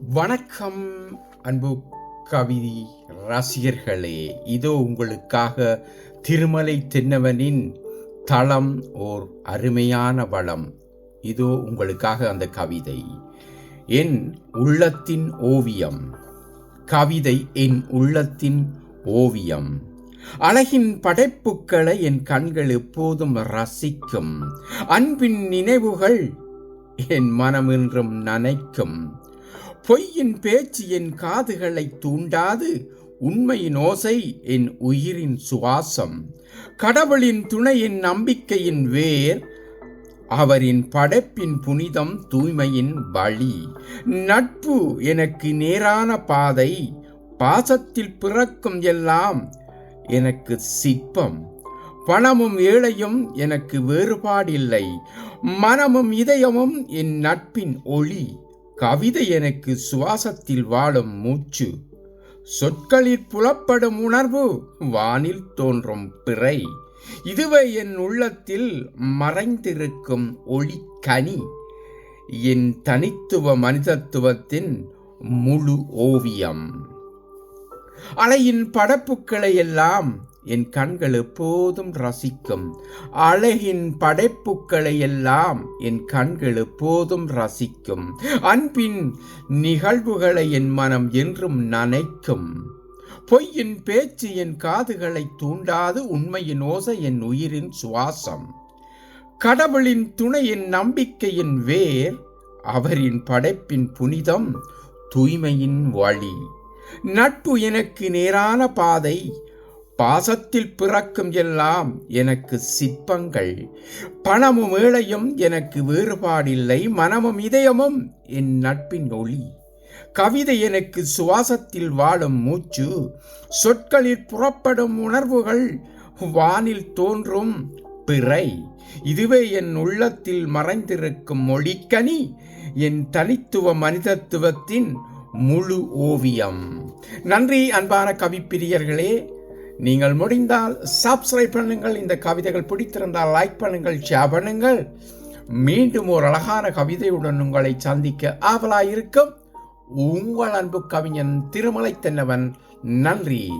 வணக்கம் அன்பு கவிதை ரசிகர்களே. இதோ உங்களுக்காக திருமலை தென்னவனின் தளம் ஓர் அருமையான வளம். இதோ உங்களுக்காக அந்த கவிதை. என் உள்ளத்தின் ஓவியம். கவிதை என் உள்ளத்தின் ஓவியம். அழகின் படைப்புக்களை என் கண்கள் எப்போதும் ரசிக்கும். அன்பின் நினைவுகள் என் மனம் என்றும் நனைக்கும். பொய்யின் பேச்சு என் காதுகளை தூண்டாது உண்மையின் ஓசை என் உயிரின் சுவாசம். கடவுளின் துணையின் நம்பிக்கையின் வேர் அவரின் படைப்பின் புனிதம் தூய்மையின் வழி. நட்பு எனக்கு நேரான பாதை பாசத்தில் பிறக்கும் எல்லாம் எனக்கு சிற்பம். பணமும் ஏழையும் எனக்கு வேறுபாடில்லை மனமும் இதயமும் என் நட்பின் ஒளி. கவிதை எனக்கு சுவாசத்தில் வாழும் மூச்சு. சொற்களில் புலப்படும் உணர்வு வானில் தோன்றும் பிறை. இதுவே என் உள்ளத்தில் மறைந்திருக்கும் ஒளிக்கனி என் தனித்துவ மனிதத்துவத்தின் முழு ஓவியம். அலையின் படப்புக்களை எல்லாம் என் கண்கள் எப்போதும் ரசிக்கும். அழகின் படைப்புக்களை எல்லாம் என் கண்கள் எப்போதும் ரசிக்கும். அன்பின் நிகழ்வுகளை என் மனம் என்றும் நனைக்கும். பொய்யின் பேச்சு என் காதுகளை தூண்டாது உண்மையின் ஓசை என் உயிரின் சுவாசம். கடவுளின் துணை என் நம்பிக்கையின் வேர் அவரின் படைப்பின் புனிதம் தூய்மையின் வழி. நட்பு எனக்கு நேரான பாதை பாசத்தில் பிறக்கும் எல்லாம் எனக்கு சிற்பங்கள். பணமும் ஏழையும் எனக்கு வேறுபாடில்லை. மனமும் இதயமும் என் நட்பின் ஒளி. கவிதை எனக்கு சுவாசத்தில் வாழும் மூச்சு. சொற்களில் புறப்படும் உணர்வுகள் வானில் தோன்றும் பிறை. இதுவே என் உள்ளத்தில் மறைந்திருக்கும் மொழிக்கனி. என் தனித்துவ மனிதத்துவத்தின் முழு ஓவியம். நன்றி அன்பான கவிப்பிரியர்களே. நீங்கள் முடிந்தால் சப்ஸ்கிரைப் பண்ணுங்கள். இந்த கவிதைகள் பிடித்திருந்தால் லைக் பண்ணுங்கள் ஷேர் பண்ணுங்கள். மீண்டும் ஒரு அழகான கவிதையுடன் உங்களை சந்திக்க ஆவலாயிருக்கும் உங்கள் அன்பு கவிஞன் திருமலை தென்னவன் நன்றி.